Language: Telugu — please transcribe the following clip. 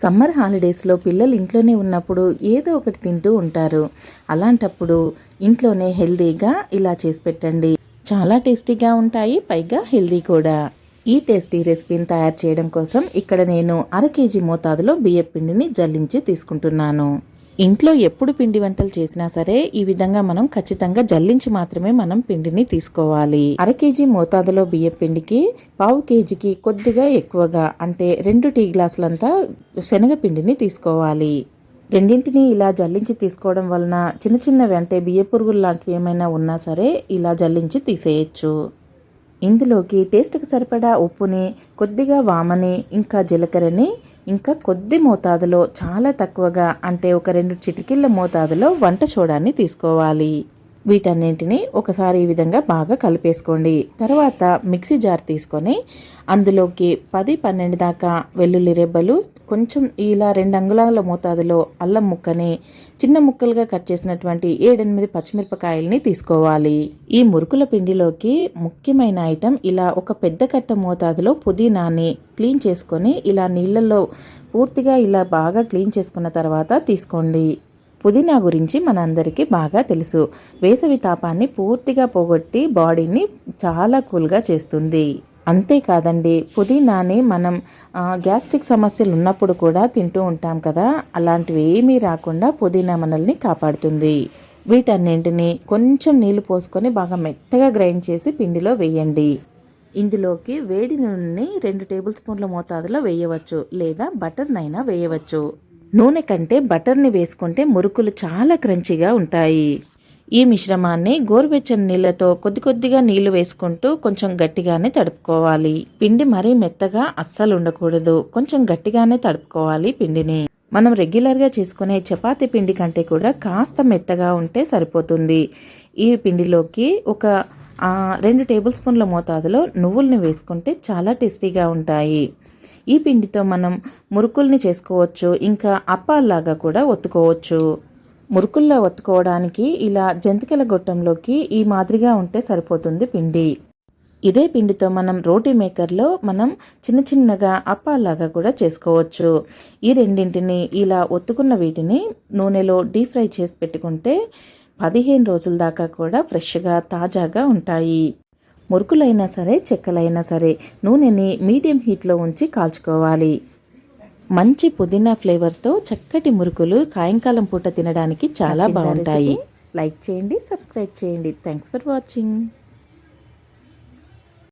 సమ్మర్ హాలిడేస్లో పిల్లలు ఇంట్లోనే ఉన్నప్పుడు ఏదో ఒకటి తింటూ ఉంటారు. అలాంటప్పుడు ఇంట్లోనే హెల్తీగా ఇలా చేసి పెట్టండి. చాలా టేస్టీగా ఉంటాయి పైగా హెల్దీ కూడా. ఈ టేస్టీ రెసిపీని తయారు చేయడం కోసం ఇక్కడ నేను అర కేజీ మోతాదులో బియ్యపిండిని జల్లించి తీసుకుంటున్నాను. ఇంట్లో ఎప్పుడు పిండి వంటలు చేసినా సరే ఈ విధంగా మనం ఖచ్చితంగా జల్లించి మాత్రమే మనం పిండిని తీసుకోవాలి. అర కేజీ మోతాదులో బియ్యం పిండికి పావు కేజీకి కొద్దిగా ఎక్కువగా అంటే రెండు టీ గ్లాసులంతా శనగపిండిని తీసుకోవాలి. రెండింటిని ఇలా జల్లించి తీసుకోవడం వలన చిన్న చిన్నవి అంటే బియ్య పురుగులు లాంటివి ఏమైనా ఉన్నా సరే ఇలా జల్లించి తీసేయచ్చు. ఇందులోకి టేస్ట్కి సరిపడా ఉప్పుని కొద్దిగా వామని ఇంకా జీలకర్రని ఇంకా కొద్ది మోతాదులో చాలా తక్కువగా అంటే ఒక రెండు చిటికిళ్ళ మోతాదులో వంట సోడాన్ని తీసుకోవాలి. వీటన్నింటిని ఒకసారి ఈ విధంగా బాగా కలిపేసుకోండి. తర్వాత మిక్సీ జార్ తీసుకొని అందులోకి పది పన్నెండు దాకా వెల్లుల్లి రెబ్బలు కొంచెం ఇలా రెండు అంగుళాల మోతాదులో అల్లం ముక్కని చిన్న ముక్కలుగా కట్ చేసినటువంటి ఏడెనిమిది పచ్చిమిరపకాయల్ని తీసుకోవాలి. ఈ మురుకుల పిండిలోకి ముఖ్యమైన ఐటెం ఇలా ఒక పెద్ద కట్ట మోతాదులో పుదీనాని క్లీన్ చేసుకొని ఇలా నీళ్ళల్లో పూర్తిగా ఇలా బాగా క్లీన్ చేసుకున్న తర్వాత తీసుకోండి. పుదీనా గురించి మనందరికీ బాగా తెలుసు. వేసవి తాపాన్ని పూర్తిగా పోగొట్టి బాడీని చాలా కూల్గా చేస్తుంది. అంతేకాదండి పుదీనాని మనం గ్యాస్ట్రిక్ సమస్యలు ఉన్నప్పుడు కూడా తింటూ ఉంటాం కదా. అలాంటివి ఏమీ రాకుండా పుదీనా మనల్ని కాపాడుతుంది. వీటన్నింటిని కొంచెం నీళ్ళు పోసుకొని బాగా మెత్తగా గ్రైండ్ చేసి పిండిలో వేయండి. ఇందులోకి వేడి నూనెని రెండు టేబుల్ స్పూన్ల మోతాదులో వేయవచ్చు లేదా బటర్నైనా వేయవచ్చు. నూనె కంటే బటర్ని వేసుకుంటే మురుకులు చాలా క్రంచిగా ఉంటాయి. ఈ మిశ్రమాన్ని గోరువెచ్చని నీళ్ళతో కొద్ది కొద్దిగా నీళ్ళు వేసుకుంటూ కొంచెం గట్టిగానే తడుపుకోవాలి. పిండి మరీ మెత్తగా అస్సలు ఉండకూడదు. కొంచెం గట్టిగానే తడుపుకోవాలి పిండిని. మనం రెగ్యులర్గా చేసుకునే చపాతీ పిండి కంటే కూడా కాస్త మెత్తగా ఉంటే సరిపోతుంది. ఈ పిండిలోకి ఒక రెండు టేబుల్ స్పూన్ల మోతాదులో నువ్వుల్ని వేసుకుంటే చాలా టేస్టీగా ఉంటాయి. ఈ పిండితో మనం మురుకుల్ని చేసుకోవచ్చు ఇంకా అప్పాల్లాగా కూడా ఒత్తుకోవచ్చు. మురుకుల్లో ఒత్తుకోవడానికి ఇలా జంతికల గొట్టంలోకి ఈ మాదిరిగా ఉంటే సరిపోతుంది పిండి. ఇదే పిండితో మనం రోటీ మేకర్లో మనం చిన్న చిన్నగా అప్పాల్లాగా కూడా చేసుకోవచ్చు. ఈ రెండింటిని ఇలా ఒత్తుకున్న వీటిని నూనెలో డీప్ ఫ్రై చేసి పెట్టుకుంటే పదిహేను రోజుల దాకా కూడా ఫ్రెష్గా తాజాగా ఉంటాయి. మురుకులైనా సరే చెక్కలైనా సరే నూనెని మీడియం హీట్లో ఉంచి కాల్చుకోవాలి. మంచి పుదీనా ఫ్లేవర్తో చక్కటి మురుకులు సాయంకాలం పూట తినడానికి చాలా బాగుంటాయి. లైక్ చేయండి సబ్స్క్రైబ్ చేయండి. Thanks for watching.